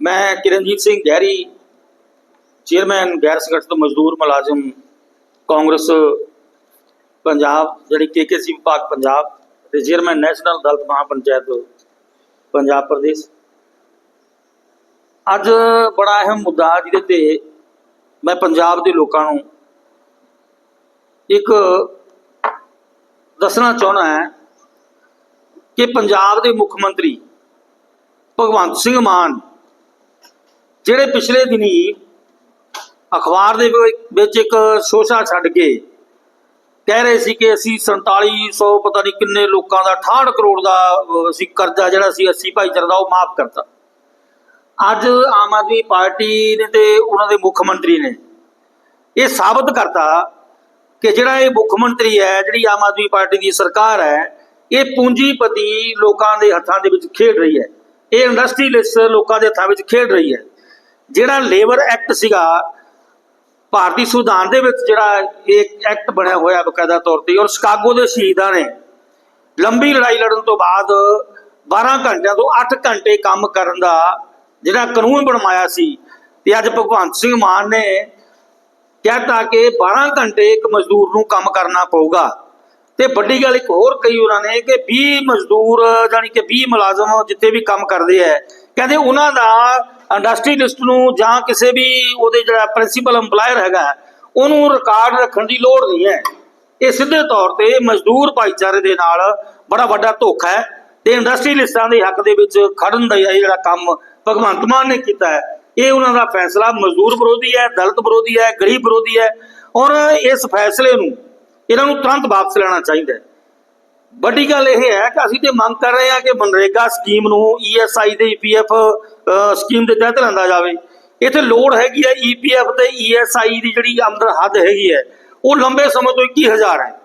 ਮੈਂ ਕਿਰਨਜੀਤ ਸਿੰਘ ਗਹਿਰੀ, ਚੇਅਰਮੈਨ ਗੈਰ ਸੰਗਠਿਤ ਮਜ਼ਦੂਰ ਮੁਲਾਜ਼ਮ ਕਾਂਗਰਸ ਪੰਜਾਬ, ਜਿਹੜੀ ਕੇਕੇਸੀ ਵਿਭਾਗ ਪੰਜਾਬ ਤੇ ਚੇਅਰਮੈਨ ਨੈਸ਼ਨਲ ਦਲਿਤ ਮਹਾਪੰਚਾਇਤ ਪੰਜਾਬ ਪ੍ਰਦੇਸ਼। ਅੱਜ ਬੜਾ ਅਹਿਮ ਮੁੱਦਾ ਜਿਹਦੇ ਤੇ ਮੈਂ ਪੰਜਾਬ ਦੇ ਲੋਕਾਂ ਨੂੰ ਇੱਕ ਦੱਸਣਾ ਚਾਹਣਾ ਹੈ ਕਿ ਪੰਜਾਬ ਦੇ ਮੁੱਖ ਮੰਤਰੀ ਭਗਵੰਤ ਸਿੰਘ ਮਾਨ ਜਿਹੜੇ ਪਿਛਲੇ ਦਿਨੀ ਅਖਬਾਰ ਦੇ ਵਿ- ਵਿੱਚ ਇੱਕ ਸ਼ੋਸ਼ਾ ਛੱਡ ਕੇ ਕਹਿ ਰਹੇ ਸੀ ਕਿ ਅਸੀਂ 4700 ਪਤਾ ਨਹੀਂ ਕਿੰਨੇ ਲੋਕਾਂ ਦਾ 68 ਕਰੋੜ ਦਾ ਅਸੀਂ ਕਰਜ਼ਾ ਜਿਹੜਾ ਸੀ 80 ਭਾਈਚਾਰਾ ਦਾ ਉਹ ਮਾਫ ਕਰਤਾ। ਅੱਜ ਆਮ ਆਦਮੀ ਪਾਰਟੀ ਨੇ ਤੇ ਉਹਨਾਂ ਦੇ ਮੁੱਖ ਮੰਤਰੀ ਨੇ ਇਹ ਸਾਬਤ ਕਰਤਾ ਕਿ ਜਿਹੜਾ ਇਹ ਮੁੱਖ ਮੰਤਰੀ ਹੈ, ਜਿਹੜੀ ਆਮ ਆਦਮੀ ਪਾਰਟੀ ਦੀ ਸਰਕਾਰ ਹੈ, ਇਹ ਪੂੰਜੀਪਤੀ ਲੋਕਾਂ ਦੇ ਹੱਥਾਂ ਦੇ ਵਿੱਚ ਖੇਡ ਰਹੀ ਹੈ। ਇਹ ਇੰਡਸਟਰੀਲਿਸਟ ਲੋਕਾਂ ਦੇ ਹੱਥਾਂ ਵਿੱਚ ਖੇਡ ਰਹੀ ਹੈ। ਜਿਹੜਾ ਲੇਬਰ ਐਕਟ ਸੀਗਾ, ਭਾਰਤੀ ਸੰਵਿਧਾਨ ਦੇ ਵਿੱਚ ਜਿਹੜਾ ਇਹ ਐਕਟ ਬਣਿਆ ਹੋਇਆ ਬਕਾਇਦਾ ਤੌਰ ਤੇ, ਔਰ ਸ਼ਿਕਾਗੋ ਦੇ ਸ਼ਹੀਦਾਂ ਨੇ, ਲੰਬੀ ਲੜਾਈ ਲੜਨ ਤੋਂ ਬਾਅਦ 12 ਘੰਟਿਆਂ ਤੋਂ 8 ਘੰਟੇ ਕੰਮ ਕਰਨ ਦਾ ਜਿਹੜਾ ਕਾਨੂੰਨ ਬਣਵਾਇਆ ਸੀ, ਤੇ ਅੱਜ ਭਗਵੰਤ ਸਿੰਘ ਮਾਨ ਨੇ ਕਹਿਤਾ ਕਿ 12 ਘੰਟੇ ਇੱਕ ਮਜ਼ਦੂਰ ਨੂੰ ਕੰਮ ਕਰਨਾ ਪਊਗਾ। ਤੇ ਵੱਡੀ ਗੱਲ ਇੱਕ ਹੋਰ ਕਹੀ ਉਹਨਾਂ ਨੇ ਕਿ 20 ਮਜ਼ਦੂਰ ਜਾਨੀ ਕਿ 20 ਮੁਲਾਜ਼ਮ ਜਿੱਥੇ ਵੀ ਕੰਮ ਕਰਦੇ ਆ, ਕਹਿੰਦੇ ਉਹਨਾਂ ਦਾ ਇੰਡਸਟਰੀਲਿਸਟ ਨੂੰ ਜਾਂ ਕਿਸੇ ਵੀ ਉਹਦੇ ਜਿਹੜਾ ਪ੍ਰਿੰਸੀਪਲ EMPLOYER ਹੈਗਾ, ਉਹਨੂੰ ਰਿਕਾਰਡ ਰੱਖਣ ਦੀ ਲੋੜ ਨਹੀਂ ਹੈ। ਇਹ ਸਿੱਧੇ ਤੌਰ ਤੇ ਮਜ਼ਦੂਰ ਭਾਈਚਾਰੇ ਦੇ ਨਾਲ ਬੜਾ ਵੱਡਾ ਧੋਖਾ ਹੈ ਤੇ ਇੰਡਸਟਰੀਲਿਸਟਾਂ ਦੇ ਹੱਕ ਦੇ ਵਿੱਚ ਖੜਨ ਦਾ ਇਹ ਜਿਹੜਾ ਕੰਮ ਭਗਵੰਤ ਮਾਨ ਨੇ ਕੀਤਾ ਹੈ, ਇਹ ਉਹਨਾਂ ਦਾ ਫੈਸਲਾ ਮਜ਼ਦੂਰ ਵਿਰੋਧੀ ਹੈ, ਦਲਿਤ ਵਿਰੋਧੀ ਹੈ, ਗਰੀਬ ਵਿਰੋਧੀ ਹੈ। ਔਰ ਇਸ ਫੈਸਲੇ ਨੂੰ, ਇਹਨਾਂ ਨੂੰ ਤੁਰੰਤ ਵਾਪਸ ਲੈਣਾ ਚਾਹੀਦਾ ਹੈ। ਵੱਡੀ ਗੱਲ ਇਹ ਹੈ ਕਿ ਅਸੀਂ ਤੇ ਮੰਗ ਕਰ ਰਹੇ ਹਾਂ ਕਿ ਮਨਰੇਗਾ ਸਕੀਮ ਨੂੰ ਈਐਸਆਈ ਤੇ ਈਪੀਐਫ ਸਕੀਮ ਦੇ ਤਹਿਤ ਲੈਂਦਾ ਜਾਵੇ। ਇੱਥੇ ਲੋੜ ਹੈਗੀ ਹੈ ਈਪੀਐਫ ਤੇ ਈਐਸਆਈ ਦੀ ਜਿਹੜੀ ਆਮਦਨ ਹੱਦ ਹੈਗੀ ਹੈ, ਉਹ ਲੰਬੇ ਸਮੇਂ ਤੋਂ 21000 ਹੈ।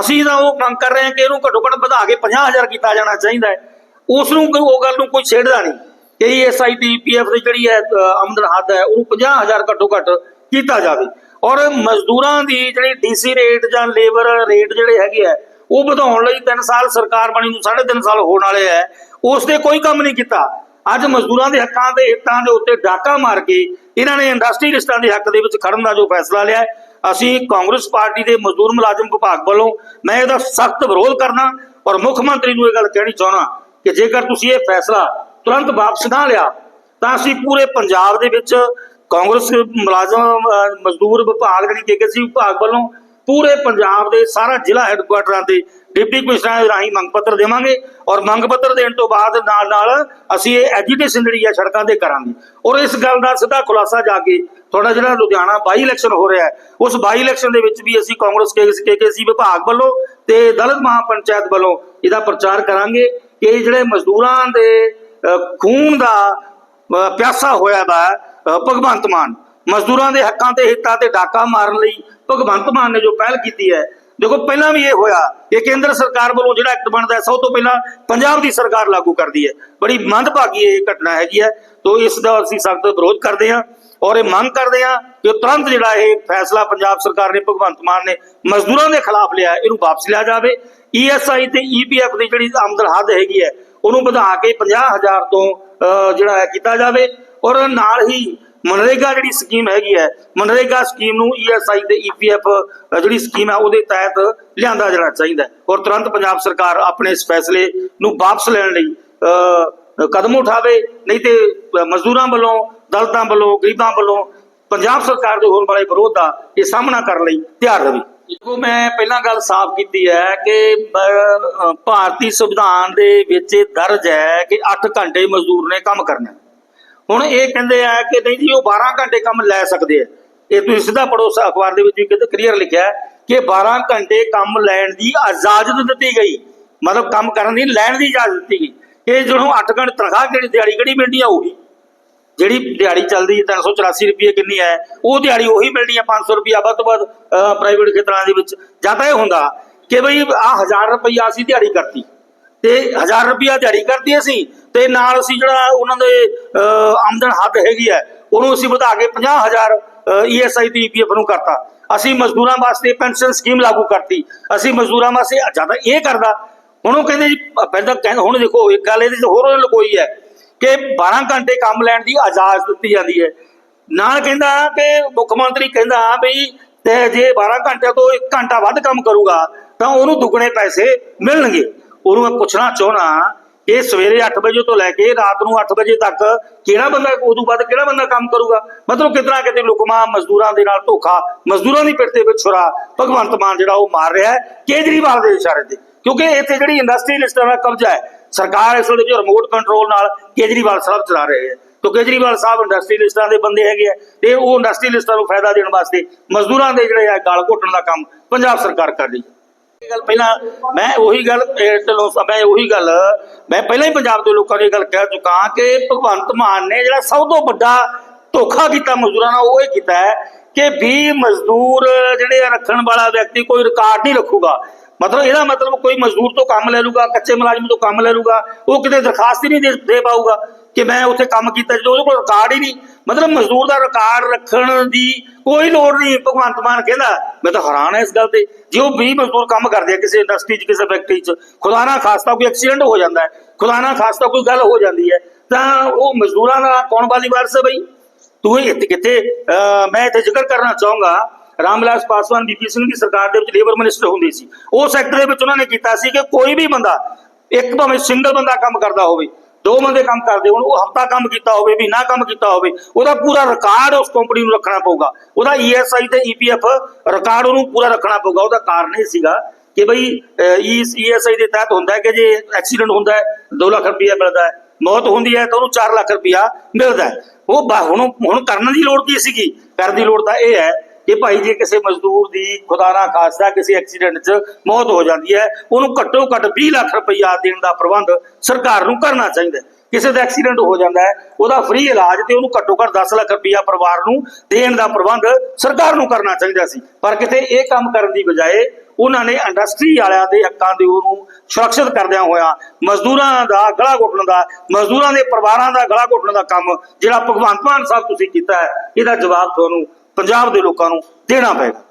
ਅਸੀਂ ਤਾਂ ਉਹ ਮੰਗ ਕਰ ਰਹੇ ਹਾਂ ਕਿ ਇਹਨੂੰ ਘੱਟੋ ਘੱਟ ਵਧਾ ਕੇ 50000 ਕੀਤਾ ਜਾਣਾ ਚਾਹੀਦਾ ਹੈ। ਉਸ ਨੂੰ ਕੋਈ- ਉਹ ਗੱਲ ਨੂੰ ਕੋਈ ਛੇੜਦਾ ਨਹੀਂ। ਕਿ ਈਐਸਆਈ ਤੇ ਈਪੀਐਫ ਦੀ ਜਿਹੜੀ ਹੈ ਆਮਦਨ ਹੱਦ ਹੈ, ਉਹਨੂੰ 50000 ਘੱਟੋ ਘੱਟ ਕੀਤਾ ਜਾਵੇ। ਔਰ ਮਜ਼ਦੂਰਾਂ ਦੀ ਜਿਹੜੀ ਡੀਸੀ ਰੇਟ ਜਾਂ ਲੇਬਰ ਰੇਟ ਜਿਹੜੇ ਹੈਗੇ ਆ, ਉਹ ਵਧਾਉਣ ਲਈ 3 ਸਾਲ ਸਰਕਾਰ ਬਣੀ ਨੂੰ 3.5 ਸਾਲ ਹੋਣ ਵਾਲੇ ਹੈ। ਉਸ ਤੇ ਕੋਈ ਕੰਮ ਨਹੀਂ ਕੀਤਾ। ਅੱਜ ਮਜ਼ਦੂਰਾਂ ਦੇ ਹੱਕਾਂ ਦੇ ਹਿੱਤਾਂ ਦੇ ਉੱਤੇ ਡਾਕਾ ਮਾਰ ਕੇ ਇਹਨਾਂ ਨੇ ਇੰਡਸਟਰੀਲਿਸਟਾਂ ਦੇ ਹੱਕ ਦੇ ਵਿੱਚ ਖੜਨ ਦਾ ਜੋ ਫੈਸਲਾ ਲਿਆ ਅਸੀਂ ਕਾਂਗਰਸ ਪਾਰਟੀ ਦੇ ਮਜ਼ਦੂਰ ਮੁਲਾਜ਼ਮ ਵਿਭਾਗ ਵੱਲੋਂ ਮੈਂ ਇਹਦਾ ਸਖਤ ਵਿਰੋਧ ਕਰਨਾ ਔਰ ਮੁੱਖ ਮੰਤਰੀ ਨੂੰ ਇਹ ਗੱਲ ਕਹਿਣੀ ਚਾਹਣਾ ਕਿ ਜੇਕਰ ਤੁਸੀਂ ਇਹ ਫੈਸਲਾ ਤੁਰੰਤ ਵਾਪਸ ਨਾ ਲਿਆ, ਤਾਂ ਅਸੀਂ ਪੂਰੇ ਪੰਜਾਬ ਦੇ ਵਿੱਚ ਕਾਂਗਰਸ ਮੁਲਾਜ਼ਮ ਮਜ਼ਦੂਰ ਵਿਭਾਗ ਜਿਹੜੀ ਕੇਕੇਸੀ ਵਿਭਾਗ ਵੱਲੋਂ ਪੂਰੇ ਪੰਜਾਬ ਦੇ ਸਾਰਾ ਜ਼ਿਲ੍ਹਾ ਹੈੱਡਕੁਆਟਰਾਂ ਤੇ ਡਿਪਟੀ ਕਮਿਸ਼ਨਰਾਂ ਦੇ ਰਾਹੀਂ ਮੰਗ ਪੱਤਰ ਦੇਵਾਂਗੇ ਔਰ ਮੰਗ ਪੱਤਰ ਦੇਣ ਤੋਂ ਬਾਅਦ ਨਾਲ ਨਾਲ ਅਸੀਂ ਇਹ ਐਜੀਟੇਸ਼ਨ ਜਿਹੜੀ ਹੈ ਸੜਕਾਂ ਤੇ ਕਰਾਂਗੇ। ਔਰ ਇਸ ਗੱਲ ਦਾ ਸਿੱਧਾ ਖੁਲਾਸਾ ਜਾ ਕੇ ਤੁਹਾਡਾ ਜਿਹੜਾ ਲੁਧਿਆਣਾ ਬਾਈ ਇਲੈਕਸ਼ਨ ਹੋ ਰਿਹਾ ਹੈ, ਉਸ ਬਾਈ ਇਲੈਕਸ਼ਨ ਦੇ ਵਿੱਚ ਵੀ ਅਸੀਂ ਕਾਂਗਰਸ ਕੇਕੇਸੀ ਵਿਭਾਗ ਵੱਲੋਂ ਤੇ ਦਲਿਤ ਮਹਾਪੰਚਾਇਤ ਵੱਲੋਂ ਇਹਦਾ ਪ੍ਰਚਾਰ ਕਰਾਂਗੇ ਕਿ ਜਿਹੜੇ ਮਜ਼ਦੂਰਾਂ ਦੇ ਖੂਨ ਦਾ ਪਿਆਸਾ ਹੋਇਆ ਵਾ ਭਗਵੰਤ ਮਾਨ। ਮਜ਼ਦੂਰਾਂ ਦੇ ਹੱਕਾਂ ਤੇ ਹਿੱਤਾਂ ਤੇ ਡਾਕਾ ਮਾਰਨ ਲਈ ਭਗਵੰਤ ਮਾਨ ਨੇ ਜੋ ਪਹਿਲ ਕੀਤੀ ਹੈ ਦੇਖੋ ਪਹਿਲਾਂ ਵੀ ਇਹ ਹੋਇਆ ਕਿ ਕੇਂਦਰ ਸਰਕਾਰ ਵੱਲੋਂ ਜਿਹੜਾ ਐਕਟ ਬਣਦਾ ਹੈ ਸਭ ਤੋਂ ਪਹਿਲਾਂ ਪੰਜਾਬ ਦੀ ਸਰਕਾਰ ਲਾਗੂ ਕਰਦੀ ਹੈ। ਬੜੀ ਮੰਦਭਾਗੀ ਇਹ ਘਟਨਾ ਹੈਗੀ ਹੈ। ਤੋਂ ਇਸ ਦਾ ਅਸੀਂ ਸਖਤ ਵਿਰੋਧ ਕਰਦੇ ਹਾਂ ਔਰ ਇਹ ਮੰਗ ਕਰਦੇ ਹਾਂ ਕਿ ਤੁਰੰਤ ਜਿਹੜਾ ਇਹ ਫੈਸਲਾ ਪੰਜਾਬ ਸਰਕਾਰ ਨੇ ਭਗਵੰਤ ਮਾਨ ਨੇ ਮਜ਼ਦੂਰਾਂ ਦੇ ਖਿਲਾਫ ਲਿਆ ਇਹਨੂੰ ਵਾਪਸ ਲਿਆ ਜਾਵੇ। ਈਐਸਆਈ ਤੇ ਈਪੀਐਫ ਦੀ ਜਿਹੜੀ ਆਮਦਨ ਹੱਦ ਹੈਗੀ ਹੈ ਉਹਨੂੰ ਵਧਾ ਕੇ 50000 ਤੋਂ ਅਹ, ਜਿਹੜਾ ਹੈ ਕੀਤਾ ਜਾਵੇ। ਔਰ ਨਾਲ ਹੀ ਮਨਰੇਗਾ ਜਿਹੜੀ ਸਕੀਮ ਹੈਗੀ ਹੈ, ਮਨਰੇਗਾ ਸਕੀਮ ਨੂੰ ਈਐਸਆਈ ਤੇ ਈਪੀਐਫ ਜਿਹੜੀ ਸਕੀਮ ਹੈ ਉਹਦੇ ਤਹਿਤ ਲਿਆਂਦਾ ਜਾਣਾ ਚਾਹੀਦਾ ਔਰ ਤੁਰੰਤ ਪੰਜਾਬ ਸਰਕਾਰ ਆਪਣੇ ਇਸ ਫੈਸਲੇ ਨੂੰ ਵਾਪਸ ਲੈਣ ਲਈ ਕਦਮ ਉਠਾਵੇ, ਨਹੀਂ ਤੇ ਮਜ਼ਦੂਰਾਂ ਵੱਲੋਂ, ਦਲਿਤਾਂ ਵੱਲੋਂ, ਗਰੀਬਾਂ ਵੱਲੋਂ ਪੰਜਾਬ ਸਰਕਾਰ ਦੇ ਹੋਣ ਵਾਲੇ ਵਿਰੋਧ ਦਾ ਇਹ ਸਾਹਮਣਾ ਕਰਨ ਲਈ ਤਿਆਰ ਰਹੇ ਦੇਖੋ, ਮੈਂ ਪਹਿਲਾਂ ਗੱਲ ਸਾਫ਼ ਕੀਤੀ ਹੈ ਕਿ ਭਾਰਤੀ ਸੰਵਿਧਾਨ ਦੇ ਵਿੱਚ ਦਰਜ ਹੈ ਕਿ 8 ਘੰਟੇ ਮਜ਼ਦੂਰ ਨੇ ਕੰਮ ਕਰਨਾ ਹੁਣ ਇਹ ਕਹਿੰਦੇ ਆ ਕਿ ਨਹੀਂ ਜੀ, ਉਹ 12 ਘੰਟੇ ਕੰਮ ਲੈ ਸਕਦੇ ਆ। ਇਹ ਤੁਸੀਂ ਸਿੱਧਾ ਪੜੋ ਅਖਬਾਰ ਦੇ ਵਿੱਚ ਵੀ ਕਿਤੇ ਕਲੀਅਰ ਲਿਖਿਆ ਕਿ 12 ਘੰਟੇ ਕੰਮ ਲੈਣ ਦੀ ਇਜਾਜ਼ਤ ਦਿੱਤੀ ਗਈ। ਮਤਲਬ ਕੰਮ ਕਰਨ ਦੀ, ਲੈਣ ਦੀ ਇਜਾਜ਼ਤ ਦਿੱਤੀ ਗਈ। ਇਹ ਜਦੋਂ 8 ਘੰਟੇ ਤਨਖਾਹ ਜਿਹੜੀ ਦਿਹਾੜੀ ਕਿਹੜੀ ਮਿਲਦੀ ਆ ਉਹੀ? ਜਿਹੜੀ ਦਿਹਾੜੀ ਚੱਲਦੀ ਹੈ 384 ਰੁਪਏ ਕਿੰਨੀ ਹੈ, ਉਹ ਦਿਹਾੜੀ ਉਹੀ ਮਿਲਣੀ ਹੈ 500 ਰੁਪਏ ਵੱਧ ਤੋਂ ਵੱਧ ਪ੍ਰਾਈਵੇਟ ਖੇਤਰਾਂ ਦੇ ਵਿੱਚ। ਜਾਂ ਤਾਂ ਇਹ ਹੁੰਦਾ ਕਿ ਬਈ ਆ 1000 ਰੁਪਇਆ ਅਸੀਂ ਦਿਹਾੜੀ ਕਰਤੀ। ਤੇ 1000 ਰੁਪਇਆ ਦਿਹਾੜੀ ਕਰਤੀ ਅਸੀਂ, ਤੇ ਨਾਲ ਅਸੀਂ ਜਿਹੜਾ ਉਹਨਾਂ ਦੇ ਆਮਦਨ ਹੱਦ ਹੈਗੀ ਹੈ, ਉਹਨੂੰ ਅਸੀਂ ਵਧਾ ਕੇ 50000 ਈਐਸਆਈ ਤੇ ਈਪੀਐਫ ਨੂੰ ਕਰਤਾ। ਅਸੀਂ ਮਜ਼ਦੂਰਾਂ ਵਾਸਤੇ ਪੈਨਸ਼ਨ ਸਕੀਮ ਲਾਗੂ ਕਰਤੀ। ਅਸੀਂ ਮਜ਼ਦੂਰਾਂ ਵਾਸਤੇ ਜ਼ਿਆਦਾ ਇਹ ਕਰਦਾ। ਹੁਣ ਉਹ ਕਹਿੰਦੇ ਜੀ ਪਹਿਲਾਂ ਕਹਿੰਦੇ ਹੁਣ ਦੇਖੋ, ਇੱਕ ਗੱਲ ਇਹਦੇ ਚ ਹੋਰ ਉਹਨੇ ਲਕੋਈ ਹੈ ਕਿ 12 ਘੰਟੇ ਕੰਮ ਲੈਣ ਦੀ ਆਜ਼ਾਦ ਦਿੱਤੀ ਜਾਂਦੀ ਹੈ। ਨਾਲ ਕਹਿੰਦਾ ਕਿ ਮੁੱਖ ਮੰਤਰੀ ਕਹਿੰਦਾ ਵੀ ਤੇ ਜੇ 12 ਘੰਟੇ ਤੋਂ 1 ਘੰਟਾ ਵੱਧ ਕੰਮ ਕਰੂਗਾ, ਤਾਂ ਉਹਨੂੰ ਦੁੱਗਣੇ ਪੈਸੇ ਮਿਲਣਗੇ। ਉਹਨੂੰ ਮੈਂ ਪੁੱਛਣਾ ਚਾਹਣਾ ਕਿ ਸਵੇਰੇ 8 ਵਜੇ ਤੋਂ ਲੈ ਕੇ ਰਾਤ ਨੂੰ 8 ਵਜੇ ਤੱਕ ਕਿਹੜਾ ਬੰਦਾ ਉਦੋਂ ਬਾਅਦ ਕਿਹੜਾ ਬੰਦਾ ਕੰਮ ਕਰੂਗਾ? ਮਤਲਬ ਕਿਤਨਾ ਕਿਤੇ ਲੁਕਮਾ ਮਜ਼ਦੂਰਾਂ ਦੇ ਨਾਲ ਧੋਖਾ, ਮਜ਼ਦੂਰਾਂ ਦੀ ਪਿੱਠ ਤੇ ਵਿੱਚ ਭਗਵੰਤ ਮਾਨ ਜਿਹੜਾ ਉਹ ਮਾਰ ਰਿਹਾ ਹੈ, ਕੇਜਰੀਵਾਲ ਦੇ ਇਸ਼ਾਰੇ ਤੇ। ਕਿਉਂਕਿ ਇੱਥੇ ਜਿਹੜੀ ਇੰਡਸਟਰੀਲਿਸਟਾਂ ਦਾ ਕਬਜ਼ਾ ਹੈ, ਸਰਕਾਰ ਇਸ ਵੇਲੇ ਜੋ ਰਿਮੋਟ ਕੰਟਰੋਲ ਨਾਲ ਕੇਜਰੀਵਾਲ ਸਾਹਿਬ ਚਲਾ ਰਹੇ ਹੈ। ਤੋ ਕੇਜਰੀਵਾਲ ਸਾਹਿਬ ਇੰਡਸਟਰੀਲਿਸਟਾਂ ਦੇ ਬੰਦੇ ਹੈਗੇ ਆ, ਤੇ ਉਹ ਇੰਡਸਟਰੀਲਿਸਟਾਂ ਨੂੰ ਫਾਇਦਾ ਦੇਣ ਵਾਸਤੇ ਮਜ਼ਦੂਰਾਂ ਦੇ ਜਿਹੜੇ ਆ ਗਾਲ ਘੋਟਣ ਦਾ ਕੰਮ ਪੰਜਾਬ ਸਰਕਾਰ ਕਰ ਰਹੀ ਹੈ। ਗੱਲ ਪਹਿਲਾਂ ਮੈਂ ਉਹੀ ਗੱਲ, ਇਹ ਚਲੋ ਮੈਂ ਉਹੀ ਗੱਲ, ਮੈਂ ਪਹਿਲਾਂ ਹੀ ਪੰਜਾਬ ਦੇ ਲੋਕਾਂ ਨੂੰ ਗੱਲ ਕਹਿ ਚੁੱਕਾ ਕਿ ਭਗਵੰਤ ਮਾਨ ਨੇ ਜਿਹੜਾ ਸਭ ਤੋਂ ਵੱਡਾ ਧੋਖਾ ਕੀਤਾ ਮਜ਼ਦੂਰਾਂ ਨਾਲ, ਉਹ ਇਹ ਕੀਤਾ ਹੈ ਕਿ ਵੀ ਮਜ਼ਦੂਰ ਜਿਹੜੇ ਰੱਖਣ ਵਾਲਾ ਵਿਅਕਤੀ ਕੋਈ ਰਿਕਾਰਡ ਨਹੀਂ ਰੱਖੂਗਾ। ਮਤਲਬ ਇਹਦਾ ਮਤਲਬ ਕੋਈ ਮਜ਼ਦੂਰ ਤੋਂ ਕੰਮ ਲੈ ਲੂਗਾ ਕੱਚੇ ਮੁਲਾਜ਼ਮ ਤੋਂ ਕੰਮ ਲੈ ਲੂਗਾ ਉਹ ਕਿਤੇ ਦਰਖਾਸਤ ਹੀ ਨਹੀਂ ਦੇ ਪਾਊਗਾ। ਕਿ ਮੈਂ ਉੱਥੇ ਕੰਮ ਕੀਤਾ ਜਦੋਂ ਉਹਦੇ ਕੋਲ ਰਿਕਾਰਡ ਹੀ ਨਹੀਂ। ਮਤਲਬ ਮਜ਼ਦੂਰ ਦਾ ਰਿਕਾਰਡ ਰੱਖਣ ਦੀ ਕੋਈ ਲੋੜ ਨਹੀਂ, ਭਗਵੰਤ ਮਾਨ ਕਹਿੰਦਾ, ਮੈਂ ਤਾਂ ਹੈਰਾਨ ਹਾਂ ਇਸ ਗੱਲ ਤੇ। ਜੇ ਉਹ 20 ਮਜ਼ਦੂਰ ਕੰਮ ਕਰਦੇ ਆ ਕਿਸੇ ਇੰਡਸਟਰੀ 'ਚ, ਕਿਸੇ ਫੈਕਟਰੀ 'ਚ, ਖੁਦਾ ਨਾ ਖਾਸਤਾ ਕੋਈ ਐਕਸੀਡੈਂਟ ਹੋ ਜਾਂਦਾ ਹੈ। ਖੁਦਾ ਨਾ ਖਾਸਤਾ ਕੋਈ ਗੱਲ ਹੋ ਜਾਂਦੀ ਹੈ। ਤਾਂ ਉਹ ਮਜ਼ਦੂਰਾਂ ਦਾ ਕੌਣ ਵਾਲੀ ਵਾਰਸ ਹੈ ਬਈ? ਤੂੰ ਇਹ ਇੱਥੇ ਕਿੱਥੇ? ਮੈਂ ਇੱਥੇ ਜ਼ਿਕਰ ਕਰਨਾ ਚਾਹੂੰਗਾ, ਰਾਮਵਿਲਾਸ ਪਾਸਵਾਨ ਬੀਪੀ ਸਿੰਘ ਦੀ ਸਰਕਾਰ ਦੇ ਵਿੱਚ ਲੇਬਰ ਮਿਨਿਸਟਰ ਹੁੰਦੇ ਸੀ। ਉਹ ਸੈਕਟਰ ਦੇ ਵਿੱਚ ਉਹਨਾਂ ਨੇ ਕੀਤਾ ਸੀ ਕਿ ਕੋਈ ਵੀ ਬੰਦਾ, ਇੱਕ ਭਾਵੇਂ ਸਿੰਗਲ ਬੰਦਾ ਕੰਮ ਕਰਦਾ ਹੋਵੇ ਦੋ ਬੰਦੇ ਕੰਮ ਕਰਦੇ, ਹੋਣ ਉਹ ਹਫਤਾ ਕੰਮ ਕੀਤਾ ਹੋਵੇ, ਮਹੀਨਾ ਕੰਮ ਕੀਤਾ ਹੋਵੇ, ਉਹਦਾ ਪੂਰਾ ਰਿਕਾਰਡ ਉਸ ਕੰਪਨੀ ਨੂੰ ਰੱਖਣਾ ਪਊਗਾ। ਉਹਦਾ ਈਐਸਆਈ ਤੇ ਈਪੀਐਫ ਰਿਕਾਰਡ ਉਹਨੂੰ ਪੂਰਾ ਰੱਖਣਾ ਪਊਗਾ, ਉਹਦਾ ਕਾਰਨ ਇਹ ਸੀਗਾ ਕਿ ਬਈ ਈਐਸਆਈ ਦੇ ਤਹਿਤ ਹੁੰਦਾ ਹੈ ਕਿ ਜੇ ਐਕਸੀਡੈਂਟ ਹੁੰਦਾ ਹੈ 2 ਲੱਖ ਰੁਪਇਆ ਮਿਲਦਾ ਹੈ, ਮੌਤ ਹੁੰਦੀ ਹੈ ਤਾਂ ਉਹਨੂੰ 4 ਲੱਖ ਰੁਪਇਆ ਮਿਲਦਾ ਹੈ। ਉਹ ਹੁਣ ਹੁਣ ਕਰਨ ਦੀ ਲੋੜ ਕੀ ਸੀਗੀ? ਕਰਨ ਦੀ ਲੋੜ ਤਾਂ ਇਹ ਹੈ ਕਿ ਭਾਈ ਜੇ ਕਿਸੇ ਮਜ਼ਦੂਰ ਦੀ ਖੁਦਾ ਨਾ ਖਾਸਤਾ ਕਿਸੇ ਐਕਸੀਡੈਂਟ 'ਚ ਮੌਤ ਹੋ ਜਾਂਦੀ ਹੈ, ਉਹਨੂੰ ਘੱਟੋ ਘੱਟ 20 ਲੱਖ ਰੁਪਈਆ ਦੇਣ ਦਾ ਪ੍ਰਬੰਧ ਸਰਕਾਰ ਨੂੰ ਕਰਨਾ ਚਾਹੀਦਾ ਹੈ। ਕਿਸੇ ਦਾ ਐਕਸੀਡੈਂਟ ਹੋ ਜਾਂਦਾ ਹੈ, ਉਹਦਾ ਫ੍ਰੀ ਇਲਾਜ ਤੇ ਉਹਨੂੰ ਘੱਟੋ ਘੱਟ 10 ਲੱਖ ਰੁਪਇਆ ਪਰਿਵਾਰ ਨੂੰ ਦੇਣ ਦਾ ਪ੍ਰਬੰਧ ਸਰਕਾਰ ਨੂੰ ਕਰਨਾ ਚਾਹੀਦਾ ਸੀ ਪਰ ਕਿਤੇ ਇਹ ਕੰਮ ਕਰਨ ਦੀ ਬਜਾਏ ਉਹਨਾਂ ਨੇ ਇੰਡਸਟਰੀ ਵਾਲਿਆਂ ਦੇ ਹੱਕਾਂ ਦੇ ਉਹਨੂੰ ਸੁਰੱਖਿਅਤ ਕਰਦਿਆਂ ਹੋਇਆ ਮਜ਼ਦੂਰਾਂ ਦਾ ਗਲਾ ਘੁੱਟਣ ਦਾ, ਮਜ਼ਦੂਰਾਂ ਦੇ ਪਰਿਵਾਰਾਂ ਦਾ ਗਲਾ ਘੁੱਟਣ ਦਾ ਕੰਮ ਜਿਹੜਾ ਭਗਵੰਤ ਮਾਨ ਸਾਹਿਬ ਤੁਸੀਂ ਕੀਤਾ ਹੈ, ਇਹਦਾ ਜਵਾਬ ਤੁਹਾਨੂੰ ਪੰਜਾਬ ਦੇ ਲੋਕਾਂ ਨੂੰ ਦੇਣਾ ਪਏਗਾ।